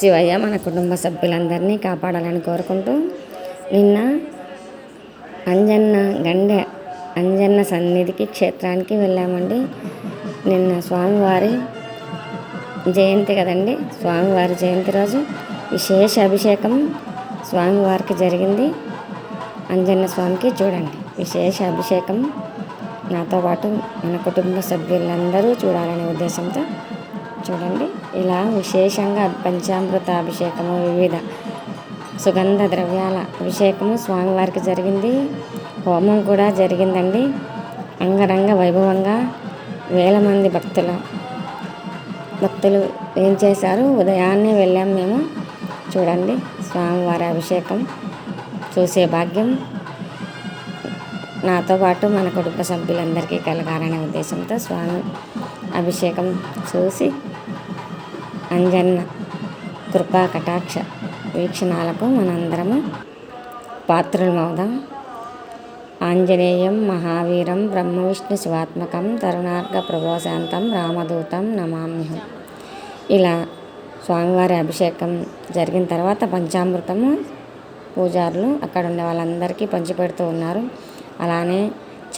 శివయ్య మన కుటుంబ సభ్యులందరినీ కాపాడాలని కోరుకుంటూ నిన్న అంజన్న గండె అంజన్న సన్నిధికి క్షేత్రానికి వెళ్ళామండి. నిన్న స్వామివారి జయంతి కదండి. స్వామివారి జయంతి రోజు విశేష అభిషేకం స్వామివారికి జరిగింది. అంజన్న స్వామికి చూడండి విశేష అభిషేకం నాతో పాటు మన కుటుంబ సభ్యులందరూ చూడాలనే ఉద్దేశంతో చూడండి. ఇలా విశేషంగా పంచామృత అభిషేకము వివిధ సుగంధ ద్రవ్యాల అభిషేకము స్వామివారికి జరిగింది. హోమం కూడా జరిగిందండి. అంగరంగ వైభవంగా వేల మంది భక్తుల భక్తులు ఏం చేశారు? ఉదయాన్నే వెళ్ళాం మేము. చూడండి స్వామివారి అభిషేకం చూసే భాగ్యం. నాతో పాటు మన కుటుంబ సభ్యులందరికీ కలగాలనే ఉద్దేశంతో స్వామి అభిషేకం చూసి అంజన్న కృపా కటాక్ష వీక్షణాలకు మనందరము పాత్రులమవుదాం. ఆంజనేయం మహావీరం బ్రహ్మ విష్ణు శివాత్మకం తరుణార్గ ప్రభోశాంతం రామదూతం నమామ్యహం. ఇలా స్వామివారి అభిషేకం జరిగిన తర్వాత పంచామృతము పూజారులు అక్కడ ఉండే వాళ్ళందరికీ పంచిపెడుతూ ఉన్నారు. అలానే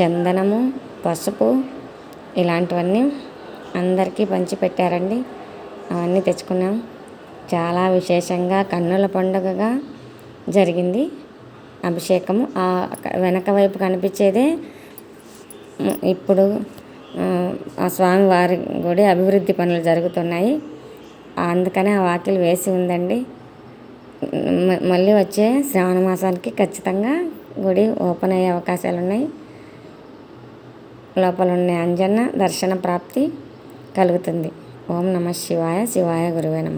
చందనము పసుపు ఇలాంటివన్నీ అందరికీ పంచిపెట్టారండి. అవన్నీ తెచ్చుకున్నాం. చాలా విశేషంగా కన్నుల పండుగగా జరిగింది. అభిషేకము. ఆ వెనక వైపు కనిపించేదే ఇప్పుడు ఆ స్వామివారి గుడి అభివృద్ధి పనులు జరుగుతున్నాయి. అందుకనే ఆ వాకిలు వేసి ఉందండి. మళ్ళీ వచ్చే శ్రావణ మాసానికి ఖచ్చితంగా గుడి ఓపెన్ అయ్యే అవకాశాలు ఉన్నాయి లోపల ఉన్న అంజన్న దర్శన ప్రాప్తి కలుగుతుంది. ఓం నమ శివాయ శివాయ గురువే నమ.